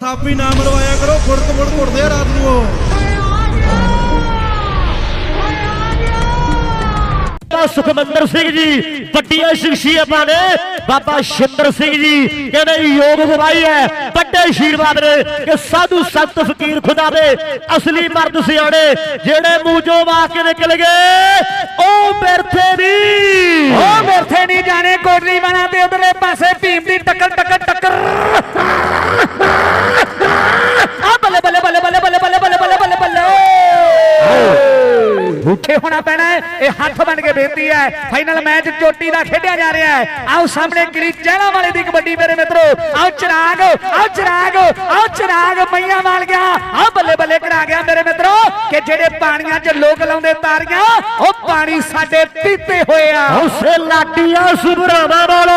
ਥਾਪੀ ਨਾ ਮਰਵਾਇਆ ਕਰੋ ਫੁੜਕ ਫੁੜਕ ਉੱਠਦੇ ਆ ਰਾਤ ਨੂੰ ਉਹ। ਸੁਖਮੰਦਰ ਸਿੰਘ ਜੀ ਵੱਡੀਆਂ ਸ਼ਖਸੀਅਤਾਂ ਨੇ। ਬਾਬਾ ਸ਼ਿੰਦਰ ਸਿੰਘ ਜੀ ਕਹਿੰਦੇ ਯੋਗ ਗਵਾਈ ਹੈ। ਵੱਡੇ ਆਸ਼ੀਰਵਾਦ ਨੇ ਕਿ ਸਾਧੂ ਸੰਤ ਫਕੀਰ ਖੁਦਾ ਦੇ ਅਸਲੀ ਮਰਦ ਸਿਆਣੇ ਜਿਹੜੇ ਮੂੰਹੋਂ ਵਾ ਕੇ ਨਿਕਲ ਗਏ ਉਹ ਬਿਰਥੇ ਨਹੀਂ ਉਹ ਮੇਰਥੇ ਨਹੀਂ ਜਾਣੇ ਕੋਟਲੀ ਬਣਾ ਤੇ ਉਧਰਲੇ ਪਾਸੇ ਭੀਮ ਉੱਠੇ ਹੋਣਾ ਪੈਣਾ ਹੈ ਇਹ ਹੱਥ ਬਣ ਕੇ ਬੇਨਤੀ ਹੈ ਫਾਈਨਲ ਮੈਚ ਚੋਟੀ ਦਾ ਖੇਡਿਆ ਜਾ ਰਿਹਾ ਹੈ ਆਓ ਸਾਹਮਣੇ ਕਿਲੀ ਚਹਿਲਾ ਵਾਲੇ ਦੀ ਕਬੱਡੀ ਮੇਰੇ ਮਿੱਤਰੋ ਆਓ ਚਿਰਾਗ ਆਓ ਚਿਰਾਗ ਆਓ ਚਿਰਾਗ ਮਈਆਂ ਵਾਲ ਗਿਆ ਆਓ ਬੱਲੇ ਬੱਲੇ ਕਰਾ ਗਿਆ ਮੇਰੇ ਮਿੱਤਰੋ ਕਿ ਜਿਹੜੇ ਪਾਣੀਆਂ 'ਚ ਲੋਕ ਲਾਉਂਦੇ ਤਾਰੀਆਂ ਉਹ ਪਾਣੀ ਸਾਡੇ ਪੀਤੇ ਹੋਏ ਆ ਹੌਸੇ ਲਾਡੀਆਂ ਸੁਭਰਾਵਾ ਵਾਲਾ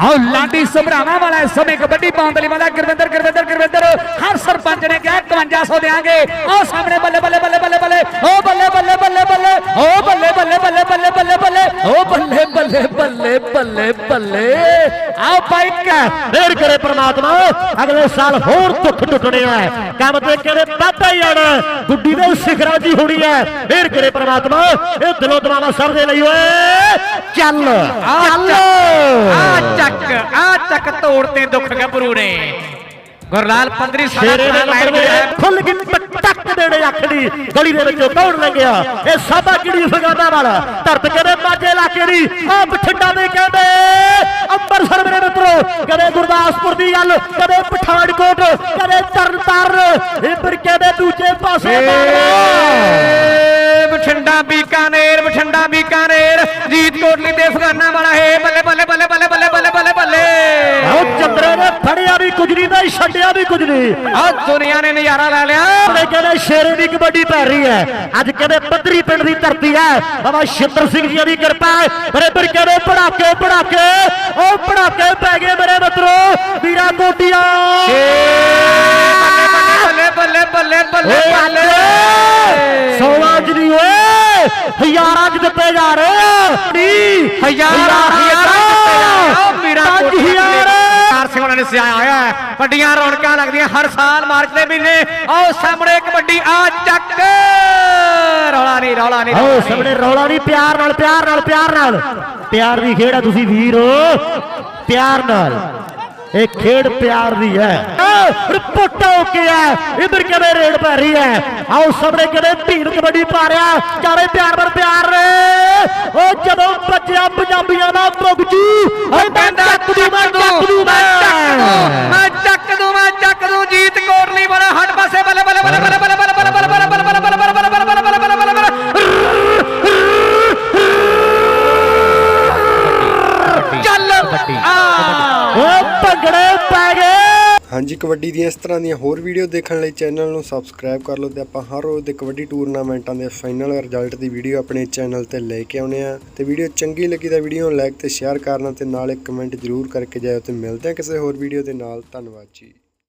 ਆਓ ਲਾਡੀ ਸਭਰਾਵਾਂ ਵਾਲਾ ਇਸ ਸਮੇਂ ਕਬੱਡੀ ਪਾਉਣ ਦੇ ਲਈ ਵਾਲਾ ਗੁਰਵਿੰਦਰ ਗੁਰਵਿੰਦਰ ਗੁਰਵਿੰਦਰ ਹਰ ਸਰਪੰਚ ਨੇ ਕਿਹਾ 5100 ਦੇਾਂਗੇ ਆਓ ਸਾਹਮਣੇ ਬੱਲੇ ਬੱਲੇ ਬੱਲੇ ਬੱਲੇ ਬੱਲੇ ਓ ਬੱਲੇ ਬੱਲੇ ਬੱਲੇ ਬੱਲੇ ਓ ਬੱਲੇ ਬੱਲੇ ਬੱਲੇ ਬੱਲੇ ਬੱਲੇ ਬੱਲੇ ਓ ਬੱਲੇ ਬੱਲੇ ਬੱਲੇ ਬੱਲੇ ਬੱਲੇ ਆਓ ਬਾਈਕ ਫੇਰ ਕਰੇ ਪ੍ਰਮਾਤਮਾ। ਅਗਲੇ ਸਾਲ ਹੋਰ ਦੁੱਖ ਟੁੱਟਣੇ ਆ। ਕੰਮ ਤੇ ਕਹਿੰਦੇ ਵਾਧਾ ਹੀ ਆਣਾ ਗੁੱਡੀ ਦੇ ਸਿਖਰਾਂ ਦੀ ਹੋਣੀ ਹੈ ਫੇਰ ਕਰੇ ਪ੍ਰਮਾਤਮਾ। ਇਹ ਦਿਲੋਂ ਦਵਾਵਾ ਸਭ ਦੇ ਲਈ ਓਏ। ਚੱਲ ਚੱਲ। ਆ ਚੱਕ ਆ ਚੱਕ ਤੋੜ ਤੇ ਦੁੱਖ ਗੱਭਰੂ ਨੇ। ਗੁਰਲਾਲ ਪੰਦਰੀ ਦੇ ਨੰਬਰ ਵਿੱਚ ਖੁੱਲ ਗਈ ਟੱਕ ਦੇਣੇ ਅੱਖੜੀ ਗਲੀ ਦੇ ਵਿੱਚੋਂ ਦੌੜ ਲੰਗਿਆ ਇਹ ਸਾਬਾ ਕਿੜੀ ਫਗਾਨਾ ਵਾਲਾ। ਧਰਤ ਕਹਿੰਦੇ ਮਾਝੇ ਇਲਾਕੇ ਦੀ ਆ ਬਠਿੰਡਾ ਦੇ ਕਹਿੰਦੇ। ਅੰਮ੍ਰਿਤਸਰ ਮੇਰੇ ਮਿੱਤਰੋ ਕਦੇ ਗੁਰਦਾਸਪੁਰ ਦੀ ਗੱਲ ਕਦੇ ਪਠਾਨਕੋਟ ਕਦੇ ਤਰਨਤਾਰਨ ਇੱਧਰ ਕਹਿੰਦੇ ਦੂਜੇ ਪਾਸੇ ਏ ਤੇ ਛੱਡਿਆ ਵੀ ਕੁਝ ਨਹੀਂ। ਆ ਦੁਨੀਆ ਨੇ ਨਜ਼ਾਰਾ ਲੈ ਲਿਆ। ਆਪਣੇ ਕਹਿੰਦੇ ਸ਼ੇਰੇ ਦੀ ਕਬੱਡੀ ਪੈ ਰਹੀ ਹੈ। ਅੱਜ ਕਹਿੰਦੇ ਪੱਧਰੀ ਪਿੰਡ ਦੀ ਧਰਤੀ ਹੈ। ਬਾਬਾ ਸ਼ਿੰਦਰ ਸਿੰਘ ਜੀ ਦੀ ਕਿਰਪਾ ਹੈ। ਬਰੇਬਰ ਕਹਿੰਦੇ ਪੜਾਕੇ ਪੜਾਕੇ ਉਹ ਪੜਾਕੇ ਪੈ ਗਏ ਮੇਰੇ ਮਿੱਤਰੋ। ਵੀਰਾ ਕੋਟੀਆਂ ਬੱਲੇ ਬੱਲੇ ਬੱਲੇ ਬੱਲੇ ਬੱਲੇ ਚ ਨਹੀਂ ਓਏ ਹਜ਼ਾਰਾਂ ਦਿੱਤੇ ਜਾ ਰਹੇ ਹਜ਼ਾਰਾਂ ਹਜ਼ਾਰਾਂ ਵੀਰਾਂ ਪੰਜ ਹਜ਼ਾਰ ਕਾਰ ਸਿੰਘ ਸਿਆਇਆ ਹੋਇਆ ਹੈ। ਵੱਡੀਆਂ ਰੌਣਕਾਂ ਲੱਗਦੀਆਂ ਹਰ ਸਾਲ ਮਾਰਚ ਦੇ ਮਹੀਨੇ। ਆਓ ਸਾਹਮਣੇ ਕਬੱਡੀ ਆ ਚੱਕ। ਰੌਲਾ ਨਹੀਂ ਰੌਲਾ ਨਹੀਂ ਆਓ। ਸਾਹਮਣੇ ਰੌਲਾ ਨਹੀਂ ਪਿਆਰ ਨਾਲ ਪਿਆਰ ਨਾਲ ਪਿਆਰ ਨਾਲ। ਪਿਆਰ ਦੀ ਖੇਡ ਆ ਤੁਸੀਂ ਵੀਰ। ਪਿਆਰ ਨਾਲ। ਇਹ ਖੇਡ ਪਿਆਰ ਦੀ ਹੈ। ਰਿਪੋਰਟ ਹੋ ਕੇ ਹੈ। ਇਧਰ ਕਿਵੇਂ ਰੇਡ ਪੈ ਰਹੀ ਹੈ? ਆਓ ਸਾਹਮਣੇ ਕਿਵੇਂ ਧੀਰ ਕਬੱਡੀ ਪਾ ਰਿਹਾ ਚਾਰੇ ਪਿਆਰ ਪਰ ਪਿਆਰ ਨੇ। ਉਹ ਜਦੋਂ ਬੱਜਿਆ ਪੰਜਾਬੀਆਂ ਦਾ ਮੁਗਜੂ ਓਏ ਮੈਂ ਚੱਕ ਦੂ ਮੈਂ ਚੱਕ ਦੂ ਮੈਂ ਆ। ਓ ਭੰਗੜੇ ਪੈ ਗਏ। ਹਾਂਜੀ ਕਬੱਡੀ ਦੀਆਂ ਇਸ ਤਰ੍ਹਾਂ ਦੀਆਂ ਹੋਰ ਵੀਡੀਓ ਦੇਖਣ ਲਈ ਚੈਨਲ ਨੂੰ ਸਬਸਕ੍ਰਾਈਬ ਕਰ ਲਓ ਤੇ ਆਪਾਂ ਹਰ ਰੋਜ਼ ਦੇ ਕਬੱਡੀ ਟੂਰਨਾਮੈਂਟਾਂ ਦੇ ਫਾਈਨਲ ਰਿਜ਼ਲਟ ਦੀ ਵੀਡੀਓ ਆਪਣੇ ਚੈਨਲ ਤੇ ਲੈ ਕੇ ਆਉਨੇ ਆ ਤੇ ਵੀਡੀਓ ਚੰਗੀ ਲੱਗੀ ਤਾਂ ਵੀਡੀਓ ਨੂੰ ਲਾਈਕ ਤੇ ਸ਼ੇਅਰ ਕਰਨਾ ਤੇ ਨਾਲ ਇੱਕ ਕਮੈਂਟ ਜ਼ਰੂਰ ਕਰਕੇ ਜਾਇਓ ਤੇ ਮਿਲਦੇ ਆ ਕਿਸੇ ਹੋਰ ਵੀਡੀਓ ਦੇ ਨਾਲ। ਧੰਨਵਾਦ ਜੀ।